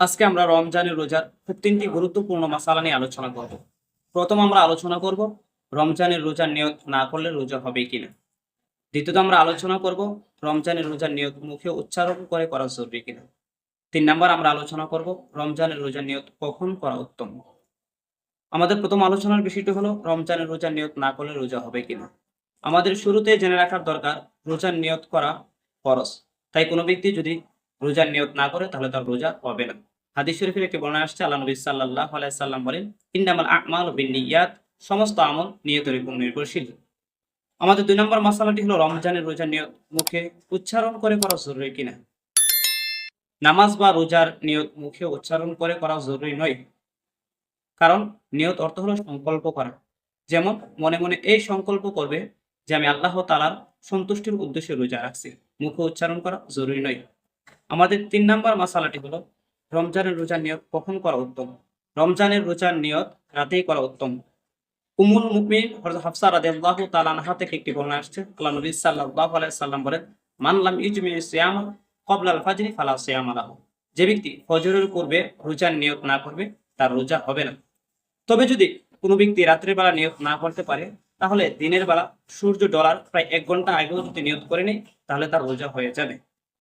আজকে আমরা রমজানের রোজার তিনটি গুরুত্বপূর্ণ মাসালা নিয়ে আলোচনা করব। প্রথম আমরা আলোচনা করব রমজানের রোজার নিয়ত না করলে রোজা হবে কিনা দ্বিতীয়ত আমরা আলোচনা করব রমজানের রোজার নিয়ত মুখে উচ্চারণ করে করা জরুরি কিনা তিন নম্বর আমরা আলোচনা করব রমজানের রোজার নিয়ত কখন করা উত্তম। আমাদের প্রথম আলোচনার বিষয়টি হলো রমজানের রোজার নিয়ত না করলে রোজা হবে কিনা আমাদের শুরুতে জেনে রাখার দরকার রোজার নিয়ত করা ফরজ। তাই কোনো ব্যক্তি যদি রোজার নিয়ত না করে তাহলে তার রোজা হবে না। হাদিস শরীফের একটি বর্ণনা আসছে, আল্লাহ নবী সাল্লাহ সাল্লাম বলেন ইন্দামাল আকমাল বিন নিয়াত সমস্ত আমল নিয়তের উপর নির্ভরশীল। আমাদের দুই নম্বর মশালাটি হলো রমজানের রোজার নিয়ত, মুখে উচ্চারণ করে করা জরুরি কিনা? নামাজ বা রোজার নিয়ত মুখে উচ্চারণ করে করা জরুরি নয়। কারণ নিয়ত অর্থ হলো সংকল্প করা। যেমন মনে মনে এই সংকল্প করবে যে আমি আল্লাহ তালার সন্তুষ্টির উদ্দেশ্যে রোজা রাখছি। মুখে উচ্চারণ করা জরুরি নয়। আমাদের তিন নাম্বার মশালাটি হলো, রমজানের রোজার নিয়ত কখন করা উত্তম? রমজানের রোজার নিয়ত রাতেই করা উত্তম। উমুল মুকমিন হযরত হাফসা রাদিয়াল্লাহু তাআলা আনহা থেকে একটি বর্ণনা আসছে। আল্লাহ নবী সাল্লাল্লাহু আলাইহি সাল্লাম বলেন, মান লাম ইজমি সিয়াম ক্বাবলা আল ফাজরি ফালা সিয়াম লাহু। যে ব্যক্তি ফজরের পূর্বে রোজার নিয়ত না করবে, তার রোজা হবে না। তবে যদি কোনো ব্যক্তি রাত্রের বেলা নিয়ত না করতে পারে, তাহলে দিনের বেলা সূর্য ডলার প্রায় এক ঘণ্টা আগেও যদি নিয়ত করে নেই তাহলে তার রোজা হয়ে যাবে।